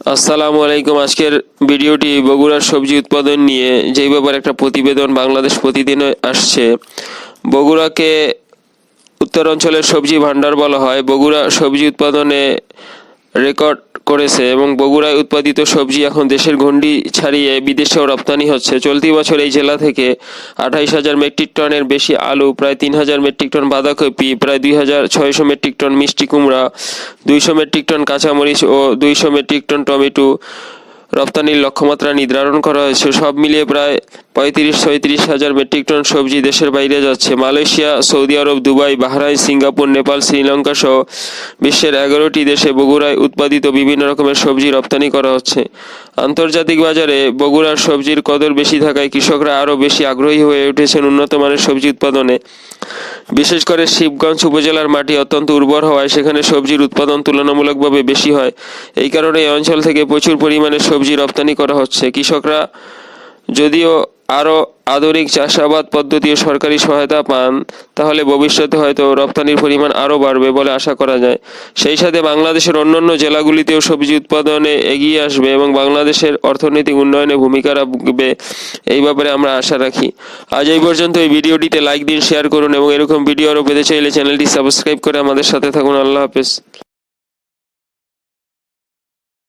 আসসালামু আলাইকুম। আজকের ভিডিওটি বগুড়ার সবজি উৎপাদন নিয়ে যেই ব্যাপারে একটা প্রতিবেদন বাংলাদেশ প্রতিদিনে আসছে। বগুড়াকে উত্তরাঞ্চলের সবজি ভান্ডার বলা হয়। বগুড়া সবজি উৎপাদনে রেকর্ড করেছে এবং বগুড়ায় উৎপাদিত সবজি এখন দেশের গণ্ডি ছাড়িয়ে বিদেশেও রপ্তানি হচ্ছে। চলতি বছর এই জেলা থেকে আঠাইশ হাজার মেট্রিক টনের বেশি আলু, প্রায় তিন হাজার মেট্রিক টন বাঁধাকপি, প্রায় দুই হাজার ছয়শো মেট্রিক টন মিষ্টি কুমড়া, দুইশো মেট্রিক টন কাঁচামরিচ ও দুইশো মেট্রিক টন টমেটো রপ্তানির লক্ষ্যমাত্রা নির্ধারণ করা হয়েছে। সব মিলিয়ে প্রায় পঁয়ত্রিশ, ছয়ত্রিশ হাজার মেট্রিক টন সবজি দেশের বাইরে যাচ্ছে। মালয়েশিয়া, সৌদি আরব, Dubai, Bahrain, Singapore, Nepal, Sri Lanka সহ বিশ্বের এগারোটি দেশে বগুড়ায় উৎপাদিত বিভিন্ন রকমের সবজি রপ্তানি করা হচ্ছে। আন্তর্জাতিক বাজারে বগুড়ার সবজির কদর বেশি থাকায় কৃষকরা আরও বেশি আগ্রহী হয়ে উঠেছেন উন্নত মানের সবজি উৎপাদনে। বিশেষ করে শিবগঞ্জ উপজেলার মাটি অত্যন্ত উর্বর হওয়ায় সেখানে সবজির উৎপাদন তুলনামূলকভাবে বেশি হয়। এই কারণে এই অঞ্চল থেকে প্রচুর পরিমাণে সবজি রপ্তানি করা হচ্ছে। কৃষকরা যদিও আরও আধুনিক চাষাবাদ পদ্ধতি ও সরকারি সহায়তা পান, তাহলে ভবিষ্যতে হয়তো রপ্তানির পরিমাণ আরও বাড়বে বলে আশা করা যায়। সেই সাথে বাংলাদেশের অন্যান্য জেলাগুলিতেও সবজি উৎপাদনে এগিয়ে আসবে এবং বাংলাদেশের অর্থনৈতিক উন্নয়নে ভূমিকা রাখবে, এই ব্যাপারে আমরা আশা রাখি। আজ এই পর্যন্ত এই ভিডিওটিতে লাইক দিন শেয়ার করুন এবং এরকম ভিডিও আরও পেতে চাইলে চ্যানেলটি সাবস্ক্রাইব করে আমাদের সাথে থাকুন। আল্লাহ হাফেজ।